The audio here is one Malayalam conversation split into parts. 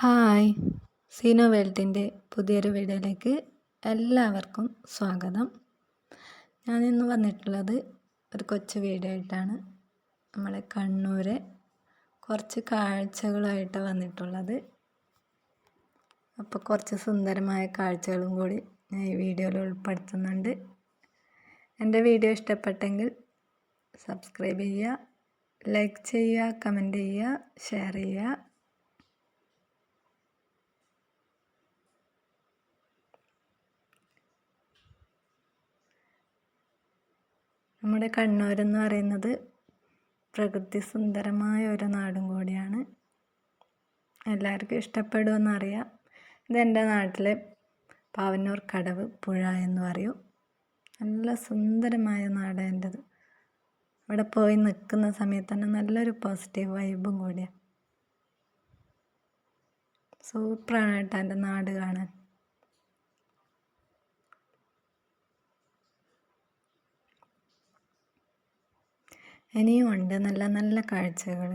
ഹായ്. സീനോ വേൾഡിന്റെ പുതിയൊരു വീഡിയോയിലേക്ക് എല്ലാവർക്കും സ്വാഗതം. ഞാൻ ഇന്ന് വന്നിട്ടുള്ളത് ഒരു കൊച്ചു വീഡിയോ ആയിട്ടാണ്. നമ്മളെ കണ്ണൂരെ കുറച്ച് കാഴ്ചകളായിട്ട് വന്നിട്ടുള്ളത്. അപ്പോൾ കുറച്ച് സുന്ദരമായ കാഴ്ചകളും കൂടി ഞാൻ ഈ വീഡിയോയിൽ ഉൾപ്പെടുത്തുന്നുണ്ട്. എന്റെ വീഡിയോ ഇഷ്ടപ്പെട്ടെങ്കിൽ സബ്സ്ക്രൈബ് ചെയ്യുക ലൈക്ക് ചെയ്യുക കമന്റ് ചെയ്യുക ഷെയർ ചെയ്യുക. നമ്മുടെ കണ്ണൂരെന്ന് പറയുന്നത് പ്രകൃതി സുന്ദരമായ ഒരു നാടും കൂടിയാണ്. എല്ലാവർക്കും ഇഷ്ടപ്പെടുമെന്നറിയാം ഇതെന്റെ നാട്ടിലെ പാവന്നൂർ കടവ് പുഴ എന്ന് പറയും. നല്ല സുന്ദരമായ നാട് എന്റെത്. അവിടെ പോയി നിൽക്കുന്ന സമയത്ത് തന്നെ നല്ലൊരു പോസിറ്റീവ് വൈബും കൂടിയാണ് സൂപ്പറാണ് കേട്ടോ എന്റെ നാട് കാണാൻ. ഇനിയും ഉണ്ട് നല്ല നല്ല കാഴ്ചകൾ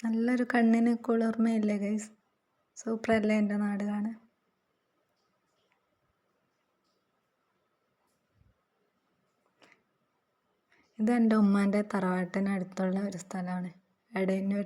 നല്ലൊരു കണ്ണിന് കുളിർമയില്ലേ ഗൈസ് സൂപ്പറല്ലേ എന്റെ നാട് കാണാൻ? ഇത് എന്റെ ഉമ്മാന്റെ തറവാട്ടിനടുത്തുള്ള ഒരു സ്ഥലമാണ്. എടയന്നൂർ